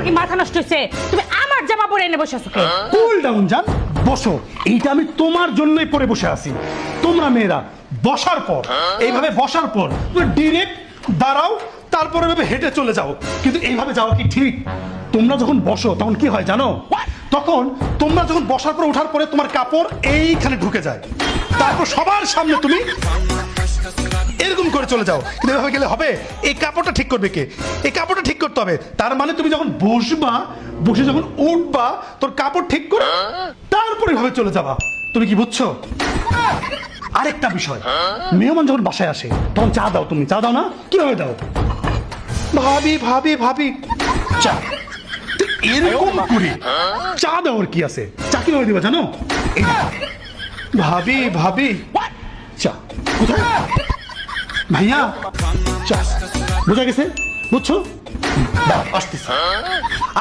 তোমার কি মাথা নষ্ট হয়েছে তুমি আমার জামা পরে এনে বসে আছো কে? কুল ডাউন যান বসো। এইটা আমি তোমার জন্যই পরে বসে আছি। তোমরা মেয়েরা বসার পর এইভাবে বসার পর ডিরেক্ট দাঁড়াও তারপরে এভাবে হেঁটে চলে যাও। কিন্তু এইভাবে যাওয়া কি ঠিক? তোমরা যখন বসো তখন কি হয় জানো? তখন তোমরা যখন বসার পর ওঠার পরে তোমার কাপড় এইখানে ঢুকে যায়। তারপর সবার সামনে তুমি এরকম করে চলে যাও। কিন্তু এভাবে গেলে হবে? এই কাপড়টা ঠিক করবে কে? এই কাপড়টা ঠিক করতে হবে। তার মানে তুমি যখন বসবা, বসে যখন উঠবা, তোর কাপড় ঠিক করে তারপরে এভাবে চলে যাবা। তুমি কি বুঝছ? আরেকটা বিষয়। মেহমান যখন বাসায় আসে, তখন চা দাও তুমি। চা দাও না? কীভাবে দাও? ভাবি ভাবি ভাবি। চা। এরকম করে চা দেওয়ার কি আছে? চা কীভাবে দিবা জানো? ভাবি ভাবি। চা কোথায়? ভাইয়া চা বোঝা গেছে? বুঝছ?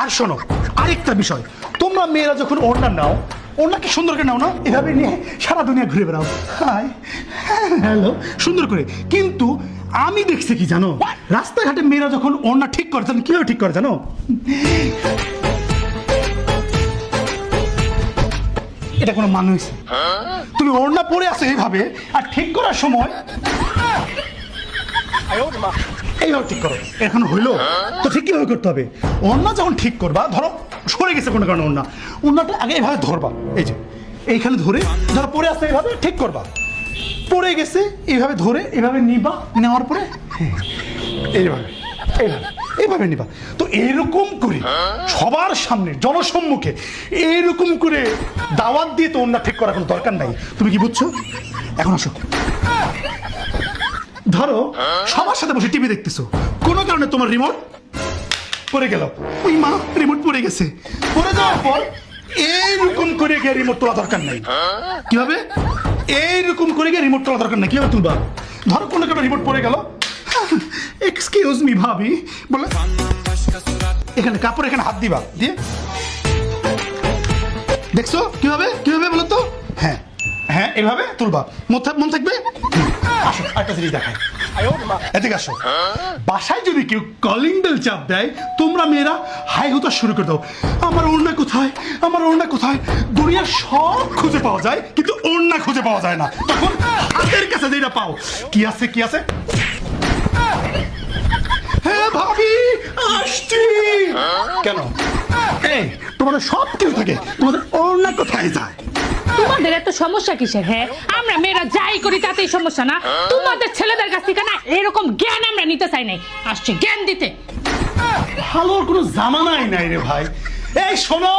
আর শোনো, আরেকটা বিষয়। তোমরা মেয়েরা যখন ওড়না নাও ওড়নাকে সুন্দর করে নাও না? এভাবে নিয়ে সারা দুনিয়া ঘুরে বেড়াও। হাই, হ্যালো, সুন্দর করে। কিন্তু আমি দেখছি কি জানো? রাস্তাঘাটে মেয়েরা যখন ওড়না ঠিক করে, তখন কীভাবে ঠিক করে জানো? এটা কোনো মানুষ। তুমি ওড়না পরে আসো এইভাবে আর ঠিক করার সময় এইভাবে ঠিক করো। এখন হইল? তো ঠিক কীভাবে করতে হবে? ওড়না যখন ঠিক করবা ধরো সরে গেছে কোনো কারণে ওড়না। ওড়নাটা আগে এইভাবে ধরবা। এই যে এইখানে ধরে ধরো পরে আসতে এইভাবে ঠিক করবা। পড়ে গেছে এইভাবে ধরে এইভাবে নিবা নেওয়ার পরে হ্যাঁ, এইভাবে এইভাবে। এইভাবে নিবা। তো এরকম করে সবার সামনে, জনসম্মুখে এরকম করে দাওয়াত দিয়ে তো ওড়না ঠিক করার কোনো দরকার নাই। তুমি কি বুঝছ? এখন আসো। ধরো, সবার সাথে বসে টিভি দেখতেছো। কোনো কারণে তোমার রিমোট পড়ে গেল। ওই মা রিমোট পড়ে গেছে। পড়ে যাওয়ার পর এইরকম করে গিয়ে রিমোট তোলা দরকার নাই। কীভাবে? এইরকম করে গিয়ে রিমোট তোলা দরকার নাই। কীভাবে তুলবা? ধরো কোনো কারণে রিমোট পড়ে গেল। এক্সকিউজ মি ভাবি। বলে, এখানে কাপড়, এখানে হাত দিবা, দিয়ে। দেখছ? কীভাবে? কীভাবে বলো তো? হ্যাঁ হ্যাঁ এভাবে তুলবা। মন থাকবে? আসো একটা জিনিস দেখাই। এদিকে আসো। বাসায় যদি কেউ কলিং বেল চাপ দেয়, তোমরা মেয়েরা হাই হতা শুরু করে দাও। আমার ওড়না কোথায়? আমার ওড়না কোথায়? দুনিয়ার সব খুঁজে পাওয়া যায়, কিন্তু ওড়না খুঁজে পাওয়া যায় না। তখন হাতের কাছে যেটা পাও। কি আছে কি আছে? ভাবি আসছি। কেন? এই তোমাদের সব কিছু থাকে তোমাদের ওড়না কোথায় যায়? তোমাদের এত সমস্যা কিসের হ্যাঁ? আমরা মেয়েরা যাই করি তাতেই সমস্যা না। তোমাদের ছেলেদের কাছ থেকে না এরকম জ্ঞান আমরা নিতে চাই নাই। আসছে জ্ঞান দিতে। ভালোর কোনো জামানাই নাই রে ভাই। এই শোনো।